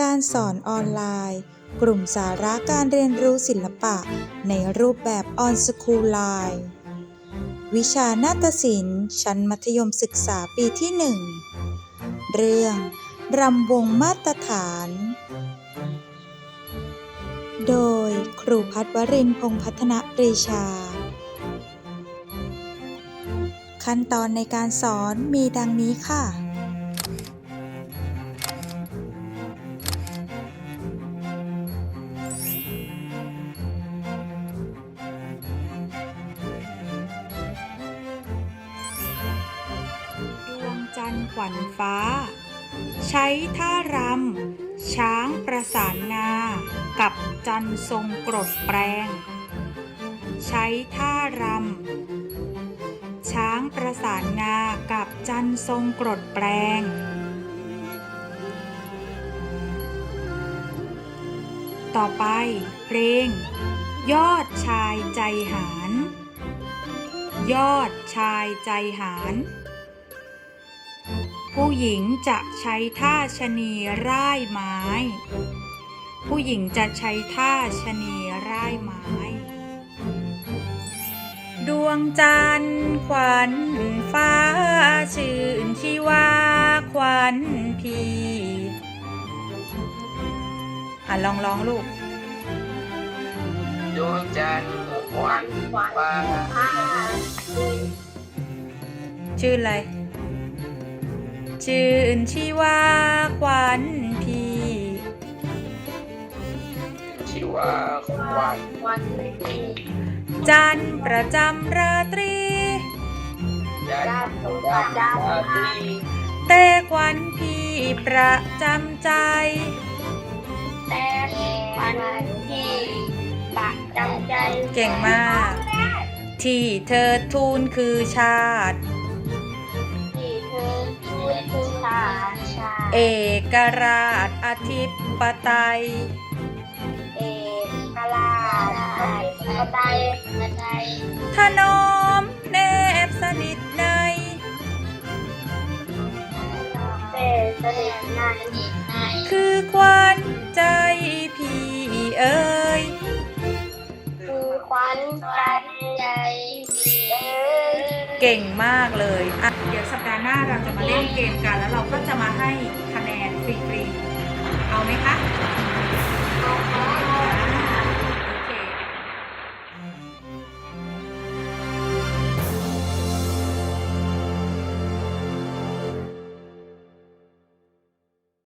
การสอนออนไลน์ กลุ่มสาระการเรียนรู้ศิลปะ ในรูปแบบออนสคูลไลน์วิชานาฏศิลป์ชั้นมัธยมศึกษาปีที่ 1 เรื่อง รำวงมาตรฐาน โดยครูพัฒวรินทร์พงษ์พัฒนปรีชา ขั้นตอนในการสอนมีดังนี้ค่ะ รขวัญฟ้า ใช้ท่ารำ ช้างประสานงา กับจันทร์ทรงกรดแปลง ใช้ท่ารำ ช้างประสานงา กับจันทร์ทรงกรดแปลงต่อไปเพลง ยอดชายใจหารยอดชายใจหาร ผู้หญิงจะใช้ท่าชะนีร่ายไม้ ผู้หญิงจะใช้ท่าชะนีร่ายไม้ ดวงจันทร์ขวัญฟ้าชื่นชีวาขวัญพีอะลองลองลูก ดวงจันทร์ขวัญฟ้าชื่ออะไร ชื่นชีวาขวัญพีชื่อว่าขวัญวันที่จันทร์ประจำราตรีจันด้าทนร์ตุดลาดาราตรีแต่ขวัญพี่ประจำใจ แต่วันที่ปะจำใจ เก่งมาก ที่เธอทูลคือชาติที่เธอช่ วยคือชาชาเอกราชอธิปไตย เอกลาไทยกระไดกระไดถนอมแนบสนิทในเตเสด็จในในคือขวัญใจพี่เอ๋ยคือควันใจใจเอ้ยเก่งมากเลยอะ น้าเราจะมาเล่นเกมกัน แล้วเราก็จะมาให้คะแนนฟรีๆเอาไหมคะ